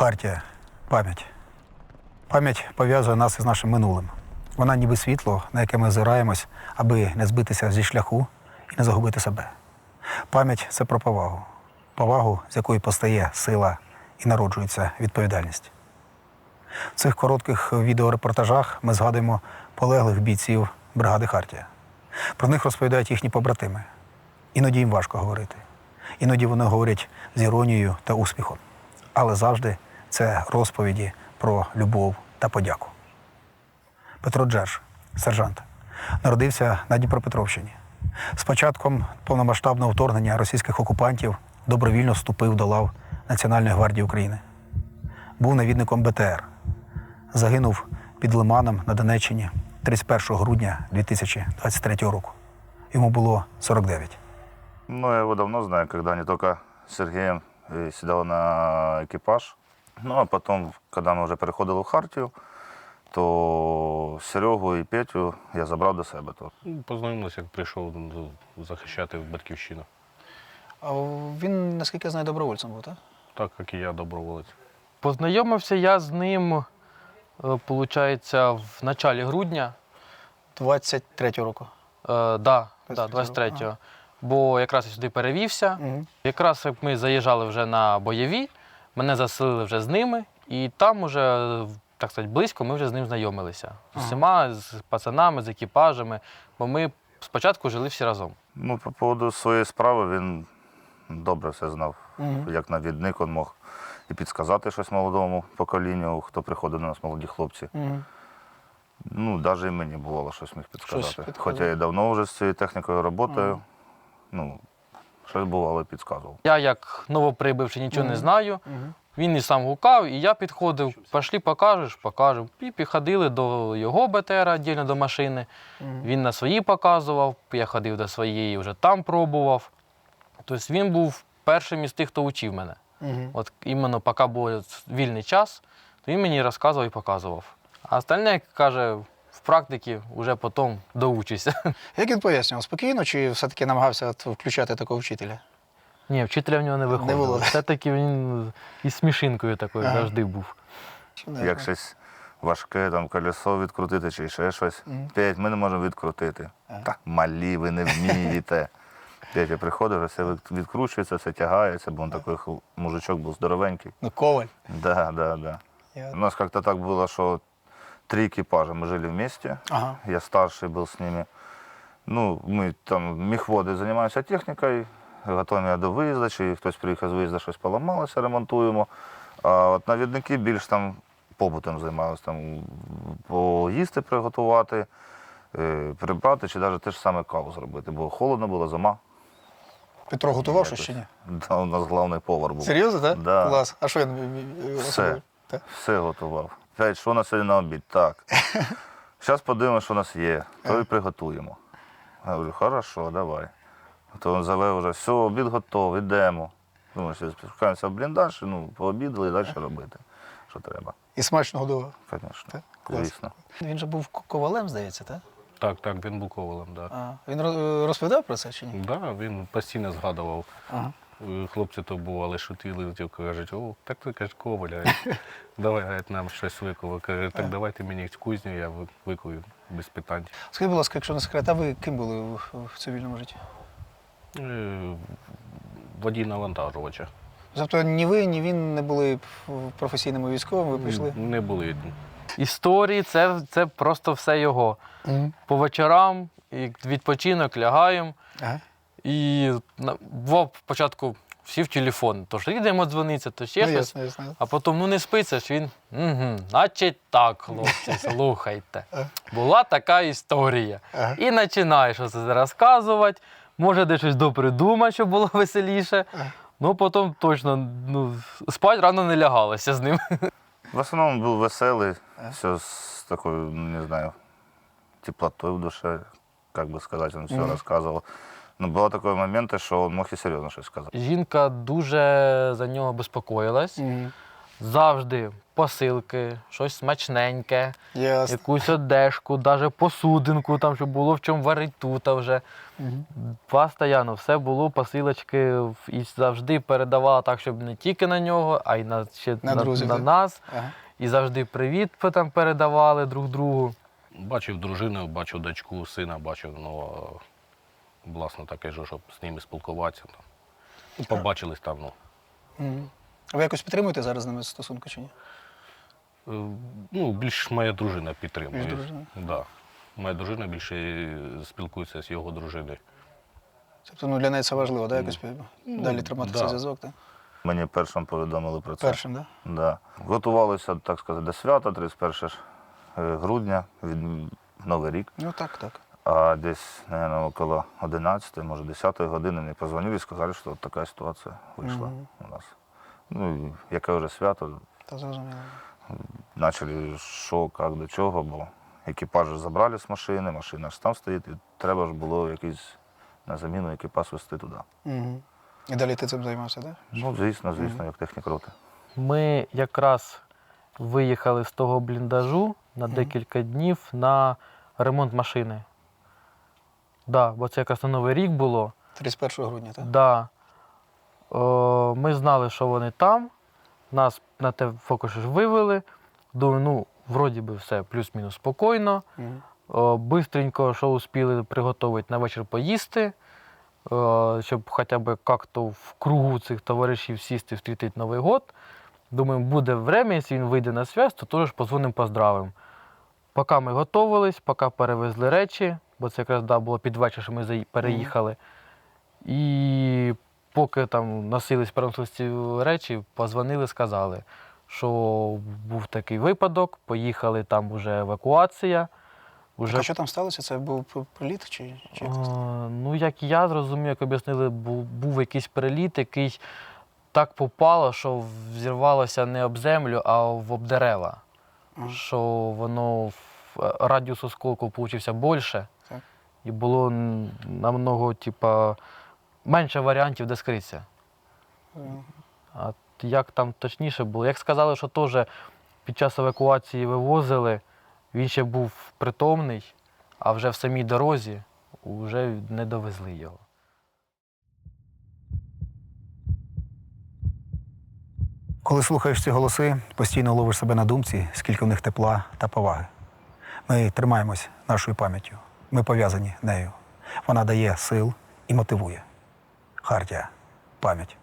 Хартія пам'ять. Пам'ять пов'язує нас із нашим минулим. Вона ніби світло, на яке ми озираємось, аби не збитися зі шляху і не загубити себе. Пам'ять це про повагу. Повагу, з якої постає сила і народжується відповідальність. В цих коротких відеорепортажах ми згадуємо полеглих бійців бригади Хартія. Про них розповідають їхні побратими. Іноді їм важко говорити. Іноді вони говорять з іронією та успіхом. Але завжди це розповіді про любов та подяку. Петро Джерж, сержант, народився на Дніпропетровщині. З початком повномасштабного вторгнення російських окупантів добровільно вступив до лав Національної гвардії України. Був навідником БТР. Загинув під Лиманом на Донеччині 31 грудня 2023 року. Йому було 49. Ну, я его давно знаю, когда они только с Сергеем э, сідали на екіпаж. Ну, а потім, коли ми вже переходили в Хартію, то Серегу і Петю я забрав до себе тут. Ну, Познайомилися, як прийшов захищати батьківщину. А він, наскільки я знаю, добровольцем був, так? Так як і я доброволець. Познайомився я з ним, виходить, в началі грудня. 23-го року. Е, да, да, 23-го, 23-го. Бо якраз я сюди перевівся. Угу. Якраз як ми заїжджали вже на бойові, мене заселили вже з ними, і там уже, так сказати, близько ми вже з ним знайомилися. З усіма, з пацанами, з екіпажами, бо ми спочатку жили всі разом. Ну, по поводу своєї справи він добре все знав. Угу. Як навідник він мог і підказати щось молодому поколінню, хто приходить до нас, молоді хлопці. Угу. Ну, навіть і мені бувало щось міг підказати. підказав. Хоча я і давно вже з цією технікою працюю. Ну, щось бувало підказував. Я, як новоприбивши, нічого не знаю. Він і сам гукав, і я підходив, пішли, покажеш, покажу. І підходили до його БТР, віддільно до машини. Він на свої показував, я ходив до своєї, вже там пробував. Тобто він був першим із тих, хто учив мене. От іменно поки був вільний час, то він мені розказував і показував. А остальне, як каже, в практиці вже потім доучуся. Як він пояснював, спокійно чи все-таки намагався включати такого вчителя? Ні, вчителя в нього не виходило. було. Все-таки він із смішинкою такою Ага. завжди був. Як щось важке, там колесо відкрутити чи ще щось. П'ять, ми не можемо відкрутити. Ага. Та малі, ви не вмієте. П'ять, я приходив, вже все відкручується, все тягається, бо він такий мужичок був здоровенький. Ну, коваль. Да, да, да. Я... У нас как-то так было, что три экипажа, мы жили вместе. Ага. Я старший был с ними. Ну, мы там міхводи займаємося технікою, готуємо її до виїзду, чи хтось приїхав з виїзду, щось поламалося, ремонтуємо. А от навідники більш там побутом займалися, там поїсти приготувати, е, прибрати, чи навіть те ж саме каву зробити, бо холодно було, зима. Петро готував щось Якось. чи ні? Да, у нас головний повар був. Серйозно, так? Да. Клас. А що він? е, е, Все. особливо? Так. Все готував. П'ять, що у нас сьогодні на обід? Так. Зараз подивимося, що у нас є. То і приготуємо. Я говорю, хорошо, давай. То він заве вже, все, обід готовий, йдемо. Думаю, що спускаємося в бліндаж, ну, пообідали і далі робити, що треба. І смачно годував. Звісно, клас. звісно. Він же був ковалем, здається, так? Так, так, він був ковалем, да. Він розповідав про це чи ні? Да, він постійно згадував. Ага. Е, Хлопці то бували, шутили, ті кажуть, о, так ти кажеш коваля. Давай говорить, нам щось викову. Каже, так давайте мені кузню, я ви- викую без питань. Скажіть, будь ласка, якщо не секрет, а ви ким були в, в цивільному житті? Е, Водій навантажувача. Тобто ні ви, ні він не були в- професійними військовими, ви прийшли? Не були. Історії це, це просто все його. Мгм. По вечорам, відпочинок, лягаємо. Ага. І бував спочатку всі в телефон. То ж йдемо дзвонитися, то ще Ну, щось. ясно, ясно. А потім ну не спиться ж він. Угу, значить так, хлопці, слухайте. Була така історія. Ага. І починаєш це розказувати. Може, де щось допридумати, щоб було веселіше. Ага. Ну, потім точно ну, спать рано не лягалося з ним. В основному був веселий, все з такою, ну, не знаю, теплотою в душе, як би сказати, він все Мгм. розказував. Ну, були такі моменти, що він мог і серйозно щось сказати. Жінка дуже за нього безпокоїлась. Мгм. Завжди посилки, щось смачненьке, Ясно. якусь одежку, навіть посудинку, там, щоб було в чому варити тут вже. Мгм. Постоянно все було, посилочки в- і завжди передавала так, щоб не тільки на нього, а й на, ще На на, друзів, на так? нас. Ага. І завжди привіт там передавали друг другу. Бачив дружину, бачив дочку, сина, бачив, ну, а, власне таке ж, щоб з ними спілкуватися. Там. Ну, Побачились там, ну. Мгм. Ви якось підтримуєте зараз з ними стосунки чи ні? Е, Ну, більш моя дружина підтримує. Більш дружина? Да. Моя дружина більше е, спілкується з його дружиною. Тобто ну, для неї це важливо, да? якось далі тримати да. цей зв'язок, так? Мені першим повідомили про це. Першим, так? Да. Готувалися, так сказати, до свята, 31 ж, е, грудня, від Новий рік. Ну так, так. А десь, наверное, около 11, може 10 години мені позвонили і сказали, що от така ситуація вийшла Мгм. у нас. Ну, і яке вже свято, Та зрозуміло. почали що, як, до чого, бо екіпаж ж забрали з машини, машина ж там стоїть, і треба ж було якийсь на заміну екіпаж вести туди. Угу. І далі ти цим займався, так? Ну, звісно, звісно, як технік роти. Ми якраз виїхали з того бліндажу на декілька днів на ремонт машини. Да, бо це якраз на Новий рік було. 31 грудня, так? Да. О, ми знали, що вони там. Нас на те фокус вивели. Думаю, ну, вроді би все плюс-мінус спокійно. Угу. Бистренько, що успіли приготувати на вечір поїсти, о, щоб хоча б як-то в кругу цих товаришів сісти, встрітити Новий год. Думаю, буде время, якщо він вийде на связь, то теж позвонимо, поздравимо. Поки ми готувались, поки перевезли речі, бо це якраз да, було під вечір, що ми переїхали. І поки там носились переносились речі, позвонили, сказали, що був такий випадок, поїхали, там вже евакуація. Уже, Так, а що там сталося? Це був приліт чи, чи якось? Е, ну, як я зрозумів, як об'яснили, був, був якийсь переліт, який так попало, що взірвалося не об землю, а в об дерева. Що воно в- радіус осколку получився більше. І було намного, типа, менше варіантів, де скритися. А як там точніше було? Як сказали, що теж під час евакуації вивозили, він ще був притомний, а вже в самій дорозі вже не довезли його. Коли слухаєш ці голоси, постійно ловиш себе на думці, скільки в них тепла та поваги. Ми тримаємось нашою пам'яттю. Ми пов'язані нею. Вона дає сил і мотивує. Хартія, пам'ять.